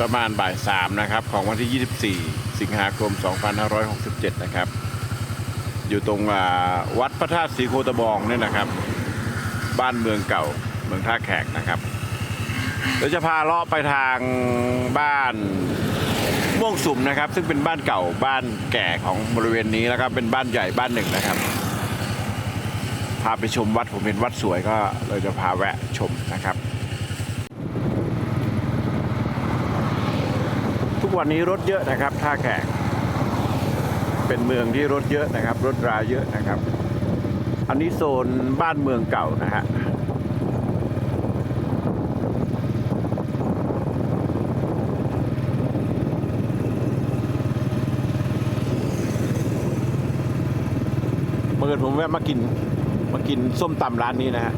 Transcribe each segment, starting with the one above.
ประมาณบ่ายสามนะครับ ของวันที่ 24 สิงหาคม 2567 นะครับ อยู่ตรงวัดพระธาตุศรีโคตะบองเนี่ยนะครับ บ้านเมืองเก่าเมืองท่าแขกนะครับเดี๋ยวจะพาเลาะไปทางบ้านม่วงสุ่มนะครับ ซึ่งเป็นบ้านเก่าบ้านแก่ของบริเวณนี้แล้วก็เป็นบ้านใหญ่บ้านหนึ่งนะครับ พาไปชมวัดผมเห็นวัดสวยก็เลยจะพาแวะชมนะครับ ทุก วันนี้รถเยอะนะครับท่าแขก เป็นเมืองที่รถเยอะนะครับ รถราเยอะนะครับ อันนี้โซนบ้านเมืองเก่านะฮะเมื่อผมแวะมากินมากินส้มตำร้านนี้นะฮะ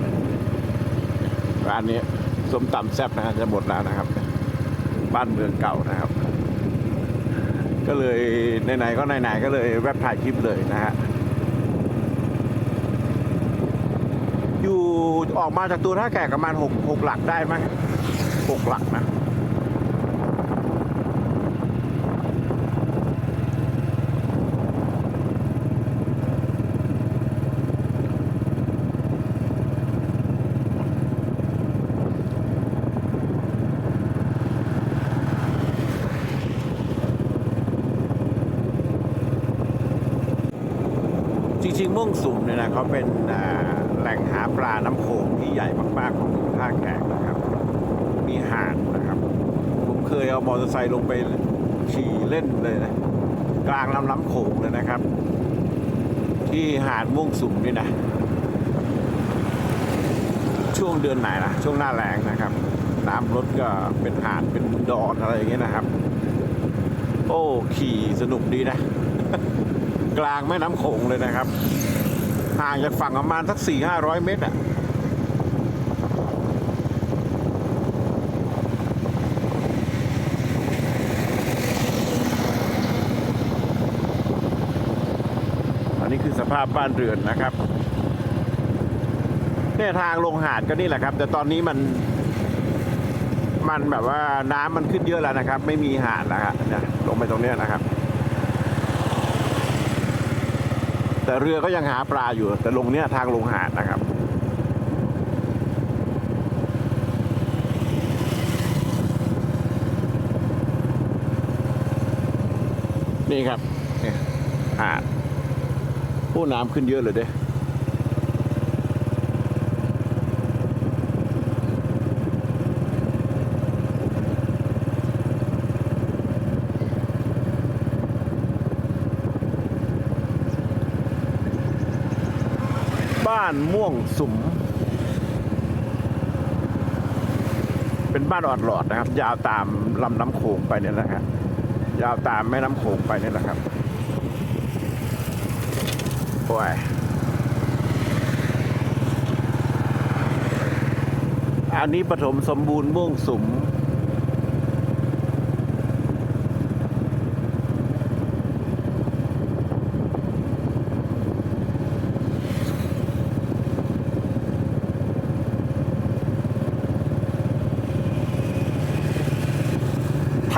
ร้านนี้ส้มตำแซ่บนะฮะจะหมดแล้วนะครับ บ้านเมืองเก่านะครับ ก็เลยไหนๆก็ไหนๆก็เลยแวบถ่ายคลิปเลยนะฮะอยู่ออกมาจากตัวท่าแก่ประมาณหกหกหลักได้ไหมหกหลักนะ จริ งๆม่วงสุมเนี่ยนะเขาเป็นแหล่งหาปลาน้ำโขงที่ใหญ่มากๆของท่าแขกนะครับ มีหาดนะครับ ผมเคยเอามอเตอร์ไซค์ลงไปขี่เล่นเลยนะกลางลำน้ำโขงเลยนะครับ ที่หาดม่วงสุมนี่นะ ช่วงเดือนไหนนะช่วงหน้าแรงนะครับ น้ำรถก็เป็นหาดเป็นดอนอะไรอย่างเงี้ยนะครับ โอ้ขี่สนุกดีนะกลางแม่น้ำโขงเลยนะครับ ห่างจากฝั่งประมาณสักสี่ห้าร้อยเมตรอะอันนี้คือสภาพบ้านเรือนนะครับเนี่ยทางลงหาดก็นี่แหละครับ แต่ตอนนี้มันมันแบบว่าน้ำมันขึ้นเยอะแล้วนะครับ ไม่มีหาดแล้วฮะเนี่ยลงไปตรงเนี้ยนะครับ แต่เรือก็ยังหาปลาอยู่ แต่ลงเนี้ยทางลงหาดนะครับ นี่ครับนี่หาดผู้น้ำขึ้นเยอะเลยเด้านม่วงสุม เป็นบ้านออดหลอดนะครับ ยาวตามลำน้ำโขงไปเนี่ยแหละครับยาวตามแม่น้ำโขงไปเนี่ยแหละครับโอ้ยอันนี้ปฐมสมบูรณ์ม่วงสุม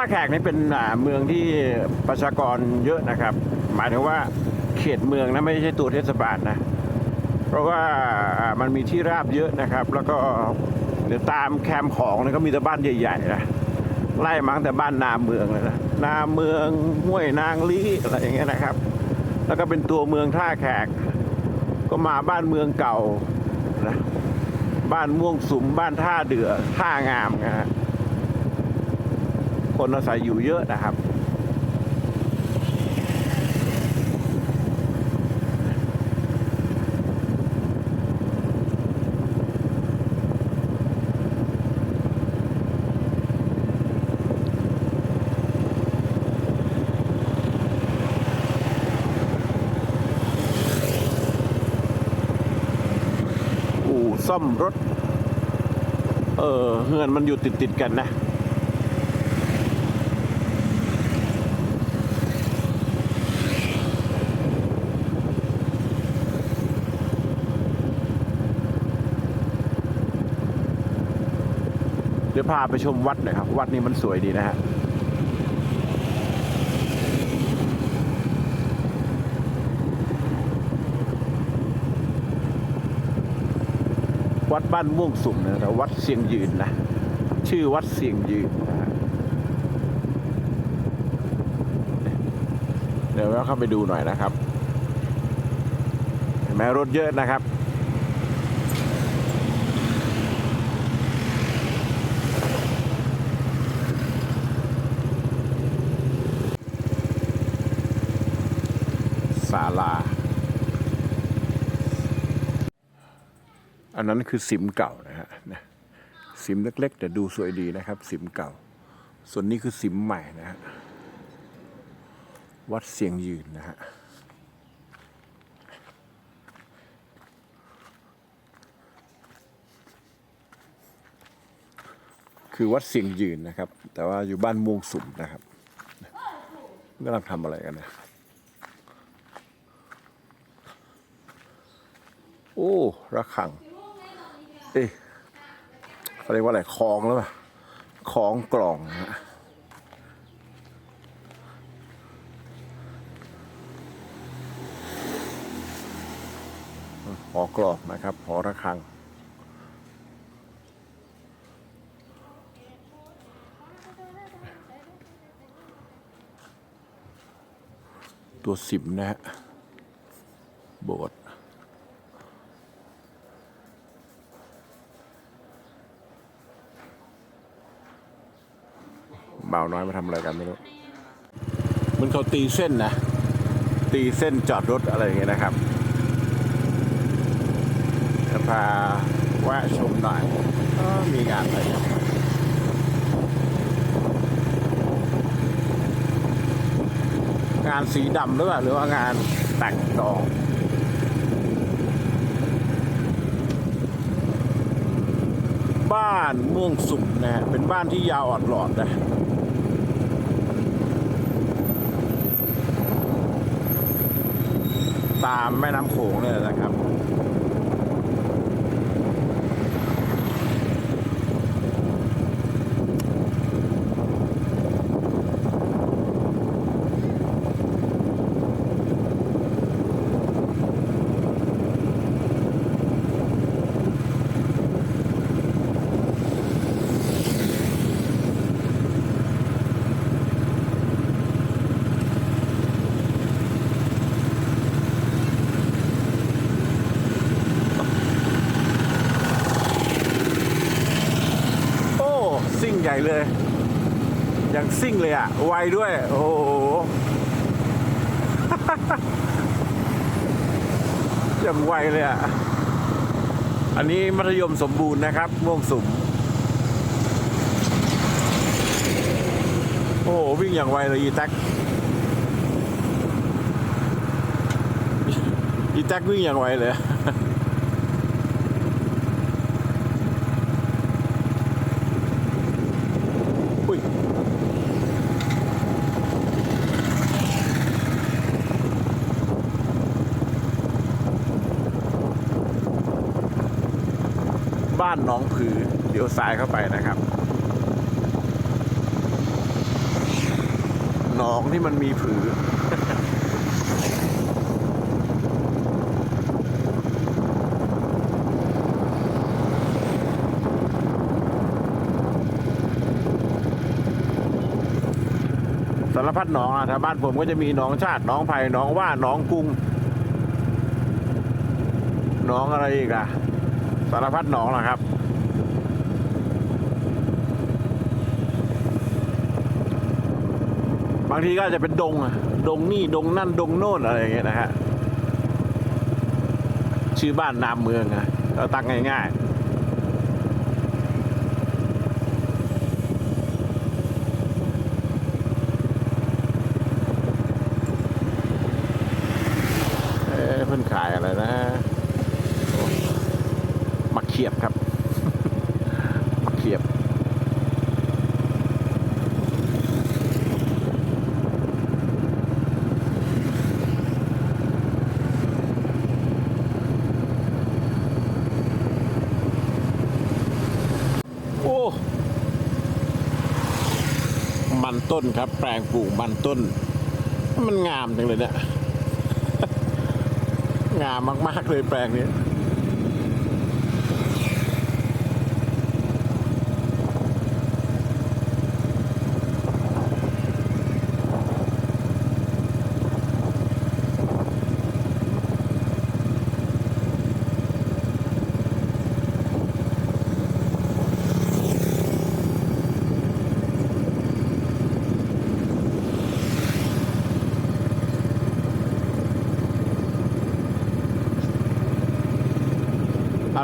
แขกนี่เป็นอ่าเมืองที่ประชากรเยอะนะครับ หมายถึงว่าเขตเมืองนะไม่ใช่ตัวเทศบาลนะ เพราะว่ามันมีที่ราบเยอะนะครับ แล้วก็เดี๋ยวตามแคมป์ของนี่ก็มีแต่บ้านใหญ่ๆนะไล่มาตั้งแต่บ้านนาเมืองเลยนะนาเมืองห้วยนางลีอะไรอย่างเงี้ยนะครับ แล้วก็เป็นตัวเมืองท่าแขก ก็มาบ้านเมืองเก่านะบ้านม่วงสุมบ้านท่าเดือท่างามนะฮะ คนอาศัยอยู่เยอะนะครับ อู่ซ่อมรถ เออเฮือนมันอยู่ติดติดๆกันนะ ดี๋ยวพาไปชมวัดหน่อยครับ วัดนี้มันสวยดีนะฮะวัดบ้านม่วงสุ่มนะแต่วัดเสียงยืนนะ ชื่อวัดเสียงยืนนะฮะเดี๋ยวเราเข้าไปดูหน่อยนะครับเห็นไหมรถเยอะนะครับ ลา อันนั้นคือสิมเก่านะฮะสิมเล็กๆ แต่ดูสวยดีนะครับ สิมเก่า ส่วนนี้คือสิมใหม่นะฮะวัดเสียงยืนนะฮะคือวัดเสียงยืนนะครับ แต่ว่าอยู่บ้านม่วงสุมนะครับกำลังทำอะไรกันนะ โอ้ระฆังเอ๊ะเขาเรียกว่าอะไรคลองแล้วป่ะคลองกล่องนะฮะหอกลอกนะครับ หอระฆัง ตัวสิมนะฮะโบสถ์ บ่าว น้อยมาทำอะไรกันไม่รู้มันเขาตีเส้นนะ ตีเส้นจอดรถอะไรอย่างเงี้ยนะครับจะพาแวะชมหน่อยมีงานอะไรงานสีดำหรือเปล่าหรือว่างานแต่งดองบ้านม่วงสุมนะฮะเป็นบ้านที่ยาวอดหลอดนะามแม่น้ำโขงเนี่ยนะครับ เลย อย่างซิ่งเลยอะ ไวด้วย โอ้โห อย่างไวเลยอะ อันนี้มัธยมสมบูรณ์นะครับ ม่วงสุมโอ้โห วิ่งอย่างไวเลยอีแท็กอีแท็กวิ่งอย่างไวเลย บ้านหน้องผือเดี๋ยวซ้ายเข้าไปนะครับหนองที่มันมีผือสารพัดหนองอะแถวบ้านผมก็จะมีหนองชาติหนองไผ่หนองว่าหนองกุ้งหนองอะไรอีกอะ สารพัดหนองนะครับ บางทีก็จจะเป็นดงอะดงนี่ ดงนั่น ดงโน่นอะไรอย่างเงี้ยนะฮะ ชื่อบ้านนามเมืองอะเราตั้งง่าย ๆ เอ๊ะเพิ่นขายอะไรนะโอ้มะเขียบครับ มะเขียบ มันต้นครับ แปลงปลูกมันต้น มันงามจังเลยเนี่ย งามมาก ๆ เลยแปลงนี้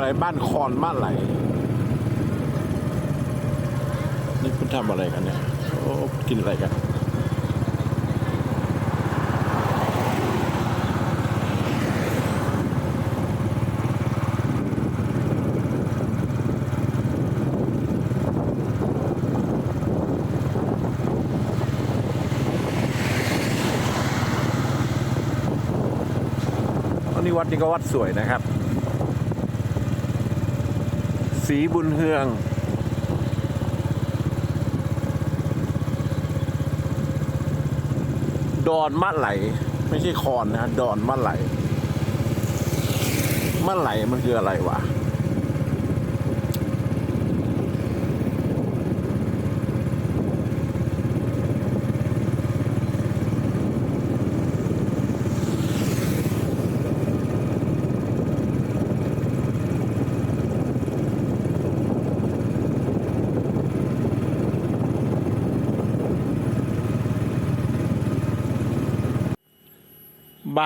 อะไรบ้านคอนบ้านไหลนี่คุณทำอะไรกันเนี่ยโอ้กินอะไรกันอันนี้วัดนี้ก็วัดสวยนะครับ สีบุญเฮือง ดอนมะไหล ไม่ใช่คอนนะ ดอนมะไหลมะไหลมันคืออะไรวะ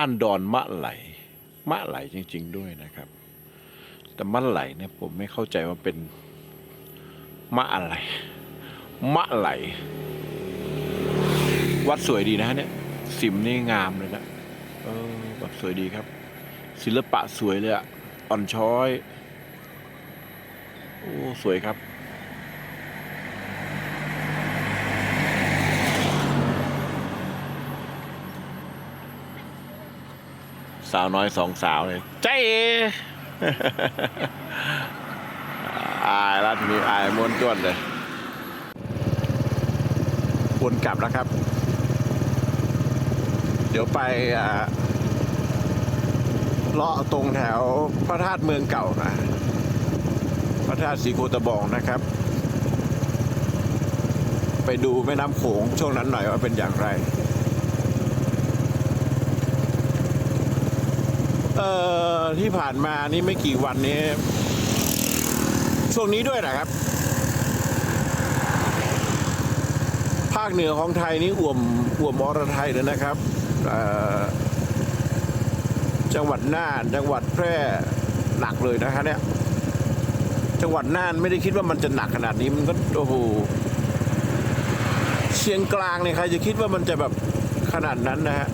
บ้านดอนมะไหล มะไหลจริง ๆ ด้วยนะครับ แต่มะไหลเนี่ยผมไม่เข้าใจว่าเป็นมะอะไร มะไหล วัดสวยดีนะเนี่ย สิมนี่งามเลยนะเออวัดสวยดีครับ ศิลปะสวยเลยอะอ่อนช้อย โอ้ สวยครับ สาวน้อยสองสาวเลยใจเออายแล้วทีนี้อายม้วนต้วนเลยวนกลับแล้วครับ เดี๋ยวไปอ่าเลาะตรงแถวพระธาตุเมืองเก่านะพระธาตุสีโคตะบองนะครับ ไปดูแม่น้ำโขงช่วงนั้นหน่อยว่าเป็นอย่างไร เอ่อที่ผ่านมานี่ไม่กี่วันนี้ ช่วงนี้ด้วยนะครับ ภาคเหนือของไทยนี่อ่วมอ่วมอรไทยเลยนะครับจังหวัดน่านจังหวัดแพร่หนักเลยนะคะเนี่ยจังหวัดน่านไม่ได้คิดว่ามันจะหนักขนาดนี้มันก็โอ้โหเชียงกลางเนี่ยใครจะคิดว่ามันจะแบบขนาดนั้นนะฮะ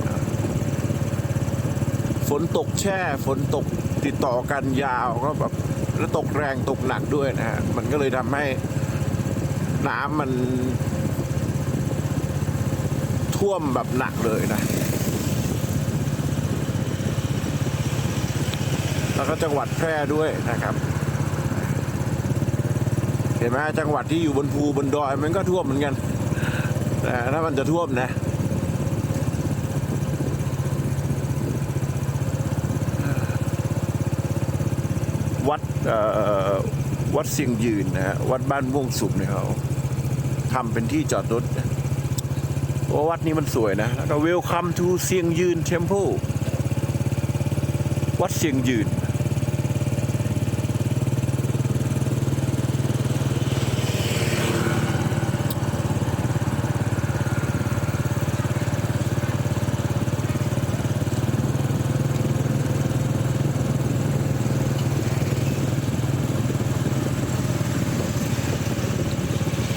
ฝนตกแช่ ฝนตกติดต่อกันยาวก็แบบแล้วตกแรงตกหนักด้วยนะฮะมันก็เลยทำให้น้ำมัน ท่วมแบบหนักเลยนะ แล้วก็จังหวัดแพร่ด้วยนะครับ เห็นไหมจังหวัดที่อยู่บนภูบนดอยมันก็ท่วมเหมือนกันแต่ถ้ามันจะท่วมนะ วัดเสียงยืนนะฮะวัดบ้านม่วงสุกเนี่ยเขาทำเป็นที่จอดรถว่าวัดนี้มันสวยนะ แล้วก็เวลคัมทูเสียงยืนเทมเพลวัดเสียงยืน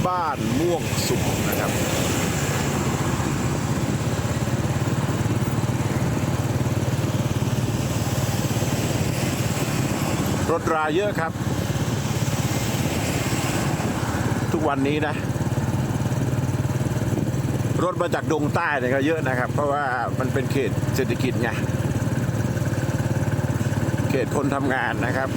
บ้านม่วงสุขนะครับ รถราเยอะครับ ทุกวันนี้นะ รถมาจากดงใต้เนี่ยก็เยอะนะครับ เพราะว่ามันเป็นเขตเศรษฐกิจไงเขตคนทำงานนะครับ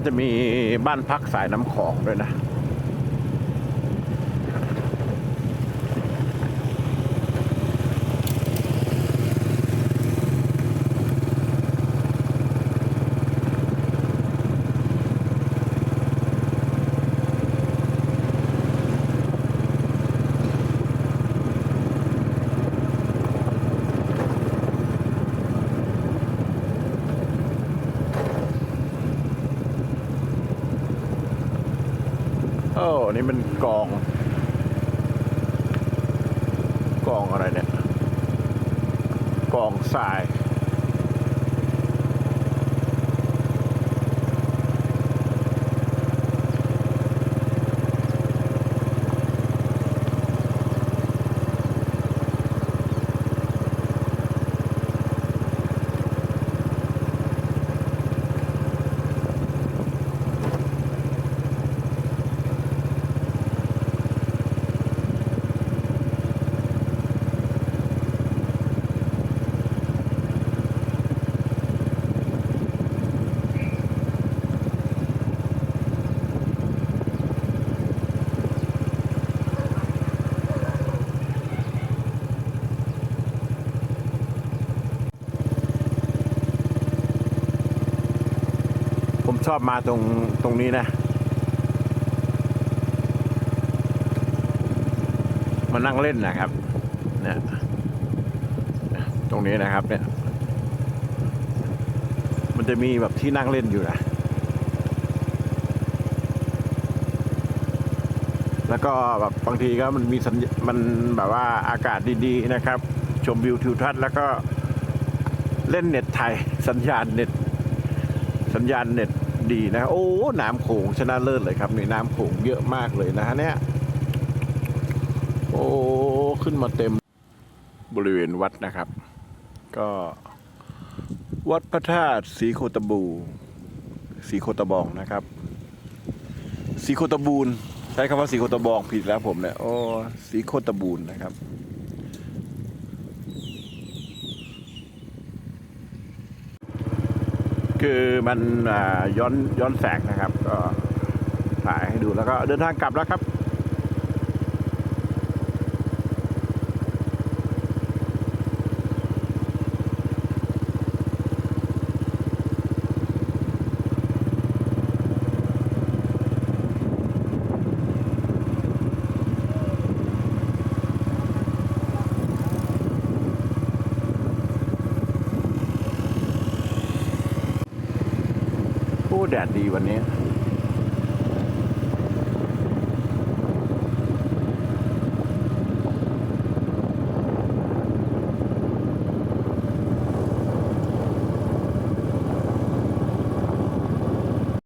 มันจะมีบ้านพักสายน้ำของด้วยนะ นี่มันกอง กองอะไรเนี่ย กองทราย อบมาตรงตรงนี้นะ มานั่งเล่นนะครับเนี่ยตรงนี้นะครับเนี่ย มันจะมีแบบที่นั่งเล่นอยู่นะ แล้วก็แบบบางทีก็มันมีสัญญมันแบบว่าอากาศดีๆนะครับ ชมวิวทิวทัศน์แล้วก็เล่นเน็ตไทย สัญญาณเน็ต สัญญาณเน็ต ดีนะ โอ้ น้ำโขงชนะเลิศเลยครับนี่น้ำโขงเยอะมากเลยนะฮะเนี่ย โอ้ ขึ้นมาเต็มบริเวณวัดนะครับ ก็วัดพระธาตุสีโคตบูสีโคตบองนะครับสีโคตบูนใช้คำว่าสีโคตบองผิดแล้วผมเนี่ย โอ้สีโคตบูนนะครับ คือมันย้อนย้อนแสงนะครับ ก็ถ่ายให้ดูแล้วก็เดินทางกลับแล้วครับ ดดีวันนี้